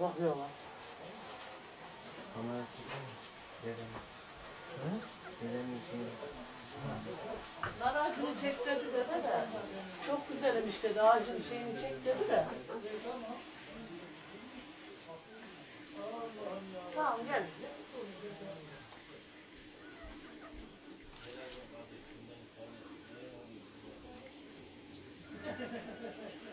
bakıyorlar. Kamera çekiyor mu? Dedenin. Hı? Şeyi. Nar ağacını çek dedi dede de. Çok güzelmiş dedi ağacın şeyini çek dedi de. Tamam gel.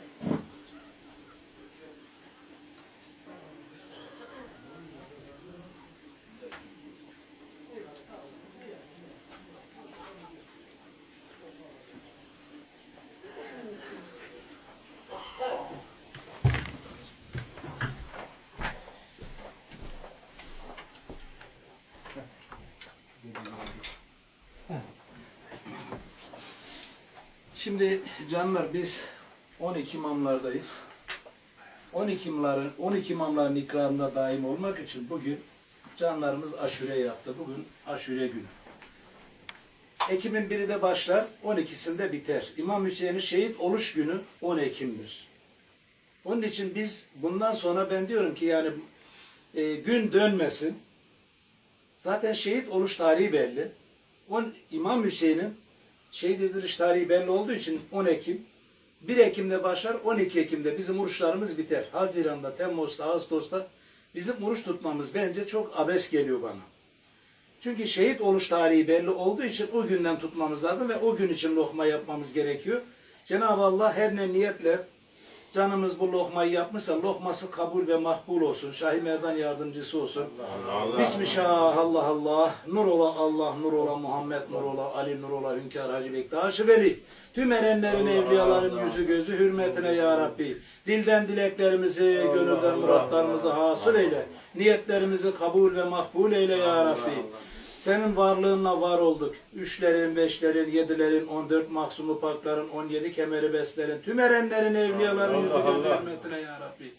Şimdi canlar biz 12 imamlardayız. 12 imamların 12 imamların ikramına daim olmak için bugün canlarımız aşure yaptı. Bugün aşure günü. Ekim'in biri de başlar, 12'sinde biter. İmam Hüseyin'in şehit oluş günü 10 Ekim'dir. Onun için biz bundan sonra ben diyorum ki yani e, gün dönmesin. Zaten şehit oluş tarihi belli. On, İmam Hüseyin'in şehit ediliş tarihi belli olduğu için 10 Ekim. 1 Ekim'de başlar, 12 Ekim'de bizim oruçlarımız biter. Haziran'da, Temmuz'da, Ağustos'ta bizim oruç tutmamız bence çok abes geliyor bana. Çünkü şehit oluş tarihi belli olduğu için o günden tutmamız lazım ve o gün için lokma yapmamız gerekiyor. Cenab-ı Allah her ne niyetle canımız bu lokmayı yapmışsa lokması kabul ve makbul olsun. Şahi Merdan yardımcısı olsun. Bismillah Allah Allah. Nur ola Allah, nur ola Muhammed, nur ola Ali, nur ola Hünkar Hacı Bektaş Veli. Tüm erenlerin, evliyaların yüzü gözü hürmetine ya Rabbi. Dilden dileklerimizi, gönülden muratlarımızı hasıl eyle. Niyetlerimizi kabul ve makbul eyle ya Rabbi. Senin varlığınla var olduk. Üçlerin, beşlerin, yedilerin, on dört maksumu parkların, on yedi kemeri beslerin, tüm erenlerin, evliyaların yüzü gözü hürmetine ya Rabbi.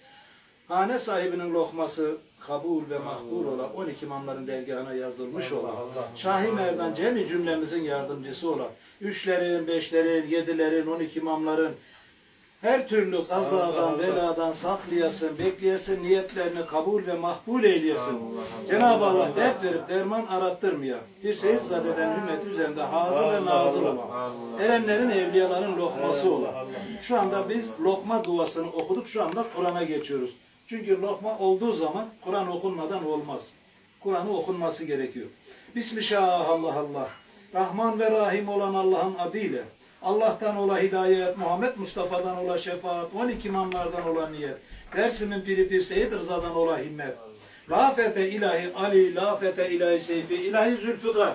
Hane sahibinin lokması kabul ve makbul ola 12 imamların dergahına yazılmış olan Şahi Merdan cemi cümlemizin yardımcısı olan üçlerin, beşlerin, yedilerin, 12 imamların her türlü kazadan, beladan saklayasın, bekleyesin, niyetlerini kabul ve makbul eyleyesin. Cenab-ı Allah dert verip derman arattırmıyor. Bir Seyyid Zade'den ümmet üzerinde hazır ve nazır olan, erenlerin, evliyaların lokması olan. Şu anda biz lokma duasını okuduk, şu anda Kur'an'a geçiyoruz. Çünkü lokma olduğu zaman Kur'an okunmadan olmaz. Kur'an'ı okunması gerekiyor. Bismillah Allah Allah. Rahman ve Rahim olan Allah'ın adıyla. Allah'tan ola hidayet, Muhammed Mustafa'dan ola şefaat, 12 imamlardan ola niyet. Dersimin piri bir Seyyid Rıza'dan ola himmet. Lafete ilahi Ali, lafete ilahi Seyfi, ilahi Zülfikar.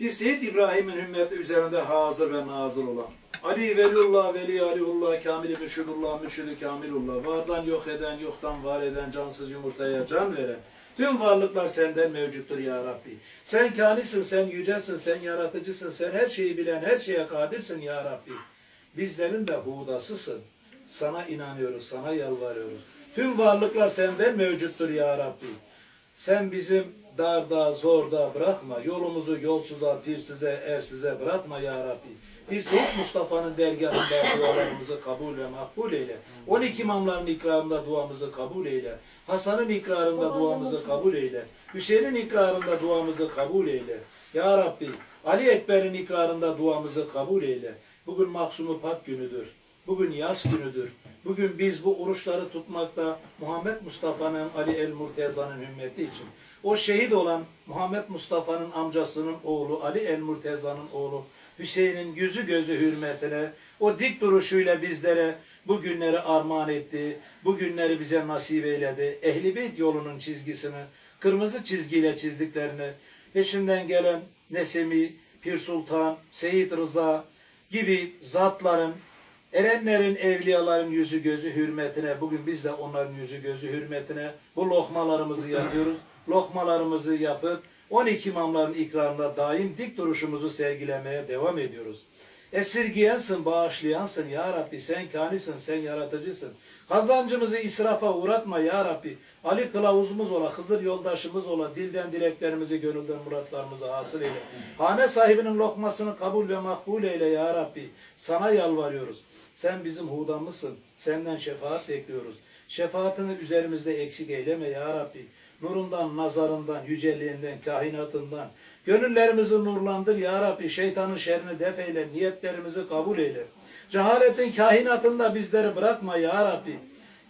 Bir Seyyid İbrahim'in ümmeti üzerinde hazır ve nazır olan. Ali Velullah, Veli Aliullah, Kamil-i Müşhidullah, Müşhid-i Kamilullah. Vardan yok eden, yoktan var eden, cansız yumurtaya can veren. Tüm varlıklar senden mevcuttur ya Rabbi. Sen kanisin, sen yücesin, sen yaratıcısın, sen her şeyi bilen, her şeye kadirsin ya Rabbi. Bizlerin de hudasısın. Sana inanıyoruz, sana yalvarıyoruz. Tüm varlıklar senden mevcuttur ya Rabbi. Sen bizim darda, zorda bırakma. Yolumuzu yolsuza, pirsize, ersize bırakma ya Rabbi. Bir Seyyid Mustafa'nın dergahında dualarımızı kabul ve makbul eyle. 12 imamların ikrarında duamızı kabul eyle. Hasan'ın ikrarında duamızı kabul eyle. Hüseyin'in ikrarında duamızı kabul eyle. Ya Rabbi, Ali Ekber'in ikrarında duamızı kabul eyle. Bugün Mahsumu Pak günüdür. Bugün yaz günüdür. Bugün biz bu oruçları tutmakta Muhammed Mustafa'nın Ali el Murteza'nın ümmeti için. O şehit olan Muhammed Mustafa'nın amcasının oğlu Ali el Murteza'nın oğlu Hüseyin'in yüzü gözü hürmetine o dik duruşuyla bizlere bu günleri armağan etti. Bu günleri bize nasip eyledi. Ehli Beyt yolunun çizgisini kırmızı çizgiyle çizdiklerini peşinden gelen Nesemi, Pir Sultan, Seyit Rıza gibi zatların Erenlerin, evliyaların yüzü gözü hürmetine, bugün biz de onların yüzü gözü hürmetine bu lokmalarımızı yapıyoruz. Lokmalarımızı yapıp 12 imamların ikrarında daim dik duruşumuzu sergilemeye devam ediyoruz. Esirgiyensin, bağışlayansın ya Rabbi. Sen kanisin, sen yaratıcısın. Kazancımızı israfa uğratma ya Rabbi. Ali kılavuzumuz ola, Hızır yoldaşımız ola, dilden dileklerimizi, gönülden muratlarımızı hasıl eyle. Hane sahibinin lokmasını kabul ve makbul eyle ya Rabbi. Sana yalvarıyoruz. Sen bizim hudamızsın. Senden şefaat bekliyoruz. Şefaatini üzerimizde eksik eyleme ya Rabbi. Nurundan, nazarından, yüceliğinden, kahinatından. Gönüllerimizi nurlandır ya Rabbi. Şeytanın şerrini def eyle, niyetlerimizi kabul eyle. Cehaletin kahinatında bizleri bırakma ya Rabbi.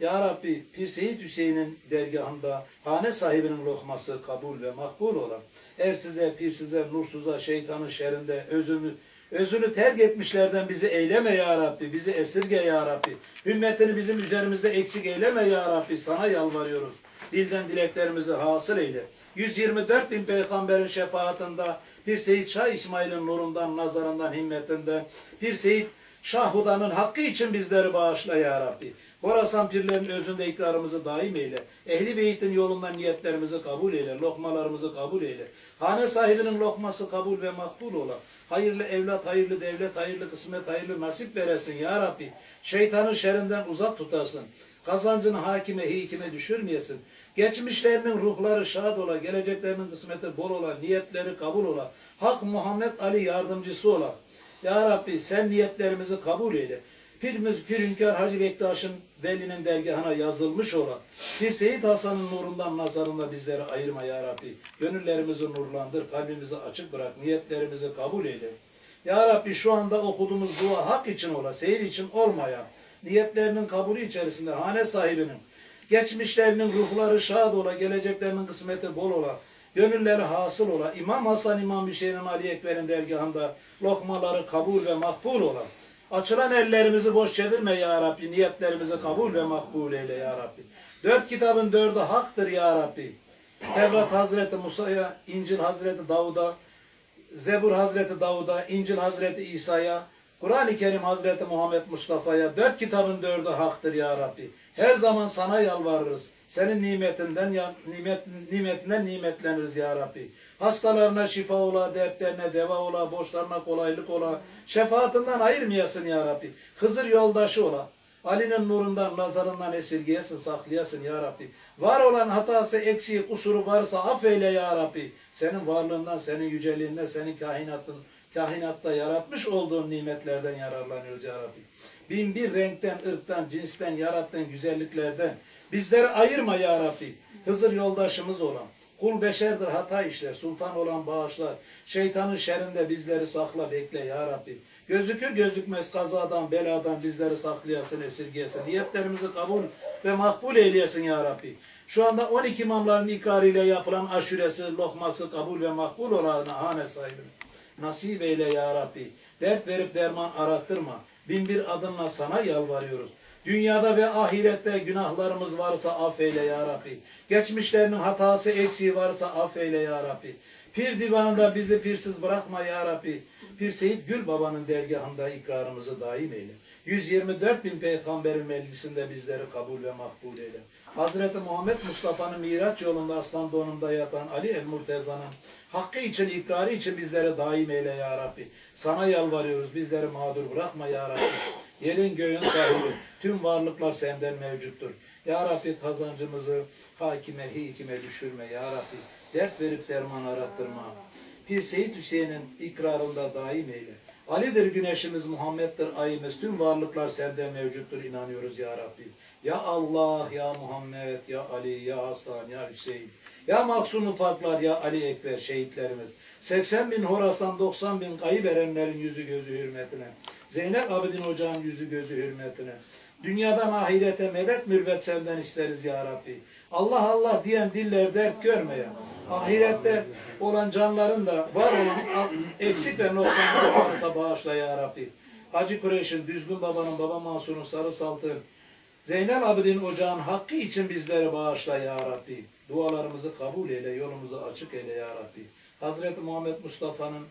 Ya Rabbi Pir Seyit Hüseyin'in dergahında hane sahibinin lokması kabul ve makbul olan ersize, pirsize, nursuza, şeytanın şerinde özünü özünü terk etmişlerden bizi eyleme ya Rabbi. Bizi esirge ya Rabbi. Hümmetini bizim üzerimizde eksik eyleme ya Rabbi. Sana yalvarıyoruz. Dilden dileklerimizi hasıl eyle. 124 bin peygamberin şefaatinde bir Seyit Şah İsmail'in nurundan, nazarından, himmetinden, bir Seyit Şah Huda'nın hakkı için bizleri bağışla ya Rabbi. Horasan pirlerin özünde ikrarımızı daim eyle. Ehli beytin yolundan niyetlerimizi kabul eyle. Lokmalarımızı kabul eyle. Hane sahibinin lokması kabul ve makbul ola. Hayırlı evlat, hayırlı devlet, hayırlı kısmet, hayırlı nasip veresin ya Rabbi. Şeytanın şerrinden uzak tutarsın. Kazancını hakime, hikime düşürmeyesin. Geçmişlerinin ruhları şad ola, geleceklerinin kısmeti bol ola, niyetleri kabul ola. Hak Muhammed Ali yardımcısı ola. Ya Rabbi sen niyetlerimizi kabul eyle. Pirimiz Pir Hünkar Hacı Bektaş'ın Veli'nin dergahına yazılmış olan Pir Seyit Hasan'ın nurundan nazarında bizleri ayırma ya Rabbi. Gönüllerimizi nurlandır, kalbimizi açık bırak, niyetlerimizi kabul eyle. Ya Rabbi şu anda okuduğumuz dua hak için ola, seyir için olmayan, niyetlerinin kabulü içerisinde hane sahibinin, geçmişlerinin ruhları şad ola, geleceklerinin kısmeti bol ola, gönülleri hasıl ola, İmam Hasan İmam Hüseyin'in Ali Ekber'in dergahında lokmaları kabul ve makbul ola. Açılan ellerimizi boş çevirme ya Rabbi, niyetlerimizi kabul ve makbul eyle ya Rabbi. Dört kitabın dördü haktır ya Rabbi. Tevrat Hazreti Musa'ya, İncil Hazreti Davud'a, Zebur Hazreti Davud'a, İncil Hazreti İsa'ya, Kur'an-ı Kerim Hazreti Muhammed Mustafa'ya dört kitabın dördü haktır ya Rabbi. Her zaman sana yalvarırız. Senin nimetinden nimet, nimetinden nimetleniriz ya Rabbi. Hastalarına şifa ola, dertlerine deva ola, borçlarına kolaylık ola. Şefaatinden ayırmayasın ya Rabbi. Hızır yoldaşı ola. Ali'nin nurundan, nazarından esirgeyesin, saklayasın ya Rabbi. Var olan hatası, eksiği, kusuru varsa affeyle ya Rabbi. Senin varlığından, senin yüceliğinden, senin kahinatın, kahinatta yaratmış olduğun nimetlerden yararlanıyoruz ya Rabbi. Bin bir renkten, ırktan, cinsten, yarattığın güzelliklerden bizleri ayırma ya Rabbi. Hızır yoldaşımız olan, kul beşerdir hata işler, sultan olan bağışlar. Şeytanın şerrinde bizleri sakla, bekle ya Rabbi. Gözükür gözükmez kazadan, beladan bizleri saklayasın, esirgeyesin. Niyetlerimizi kabul ve makbul eyleyesin ya Rabbi. Şu anda 12 imamların ikrarıyla yapılan aşuresi, lokması kabul ve makbul olan hane sahibi. Nasip eyle ya Rabbi. Dert verip derman arattırma. Bin bir adımla sana yalvarıyoruz. Dünyada ve ahirette günahlarımız varsa affeyle ya Rabbi. Geçmişlerinin hatası eksiği varsa affeyle ya Rabbi. Pir divanında bizi pirsiz bırakma ya Rabbi. Pir Seyit Gül Baba'nın dergahında ikrarımızı daim eyle. 124 bin peygamberin meclisinde bizleri kabul ve makbul eyle. Hazreti Muhammed Mustafa'nın Miraç yolunda aslan donunda yatan Ali el Murteza'nın hakkı için, ikrarı için bizlere daim eyle ya Rabbi. Sana yalvarıyoruz, bizleri mağdur bırakma ya Rabbi. Yerin göğün sahibi, tüm varlıklar senden mevcuttur. Ya Rabbi kazancımızı hakime, hikime düşürme ya Rabbi. Dert verip derman arattırma. Pir Seyit Hüseyin'in ikrarında daim eyle. Ali'dir güneşimiz, Muhammed'dir ayımız. Tüm varlıklar sende mevcuttur inanıyoruz ya Rabbi. Ya Allah, ya Muhammed, ya Ali, ya Hasan, ya Hüseyin. Ya Maksumlu Paklar, ya Ali Ekber şehitlerimiz. 80 bin Horasan, 90 bin kayıp erenlerin yüzü gözü hürmetine. Zeynep Abidin Hoca'nın yüzü gözü hürmetine. Dünyadan ahirete medet mürvet senden isteriz ya Rabbi. Allah Allah diyen diller dert görmeye. Ahirette olan canların da var olan eksik ve noksanları varsa bağışla ya Rabbi. Hacı Kureyş'in, Düzgün Baba'nın, Baba Mansur'un, Sarı Salt'ın, Zeynel Abidin Ocağın hakkı için bizleri bağışla ya Rabbi. Dualarımızı kabul eyle, yolumuzu açık eyle ya Rabbi. Hazreti Muhammed Mustafa'nın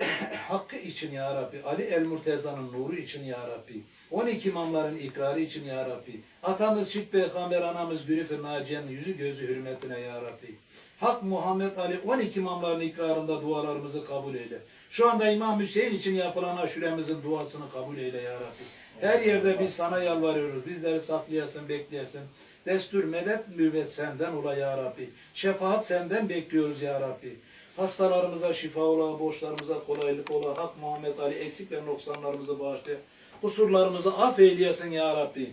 hakkı için ya Rabbi. Ali El Murteza'nın nuru için ya Rabbi. 12 imamların ikrarı için ya Rabbi. Atamız Şık Peygamber anamız Gülüfür Naciye'nin yüzü gözü hürmetine ya Rabbi. Hak Muhammed Ali 12 imamların ikrarında dualarımızı kabul eyle. Şu anda İmam Hüseyin için yapılan aşuremizin duasını kabul eyle ya Rabbi. Her yerde biz sana yalvarıyoruz. Bizleri saklayasın, bekleyesin. Destur, medet, mürvet senden ola ya Rabbi. Şefaat senden bekliyoruz ya Rabbi. Hastalarımıza şifa ola, borçlarımıza kolaylık ola. Hak Muhammed Ali eksik ve noksanlarımızı bağışla. Kusurlarımızı affeyleyesin ya Rabbi.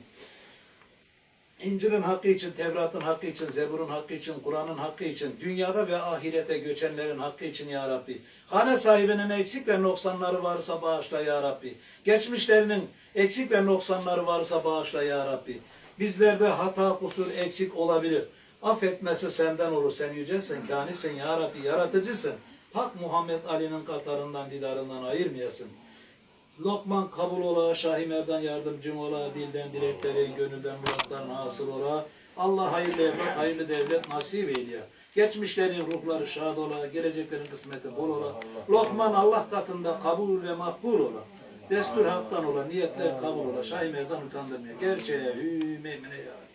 İncil'in hakkı için, Tevrat'ın hakkı için, Zebur'un hakkı için, Kur'an'ın hakkı için, dünyada ve ahirete göçenlerin hakkı için ya Rabbi. Hane sahibinin eksik ve noksanları varsa bağışla ya Rabbi. Geçmişlerinin eksik ve noksanları varsa bağışla ya Rabbi. Bizlerde hata, kusur, eksik olabilir. Affetmesi senden olur. Sen yücesin, kanisin ya Rabbi, yaratıcısın. Hak Muhammed Ali'nin katlarından, didarından ayırmayasın. Lokman kabul ola, Şahi Merdan yardımcım ola, dilden dilekleri, gönülden muratların hasıl ola. Allah hayırlı evlat, hayırlı devlet nasip eyle. Geçmişlerin ruhları şad ola, geleceklerin kısmeti bol ola. Lokman Allah katında kabul ve makbul ola. Destur haktan ola, niyetler kabul ola. Şahi Merdan utandırmıyor. Gerçeğe hü memine ya.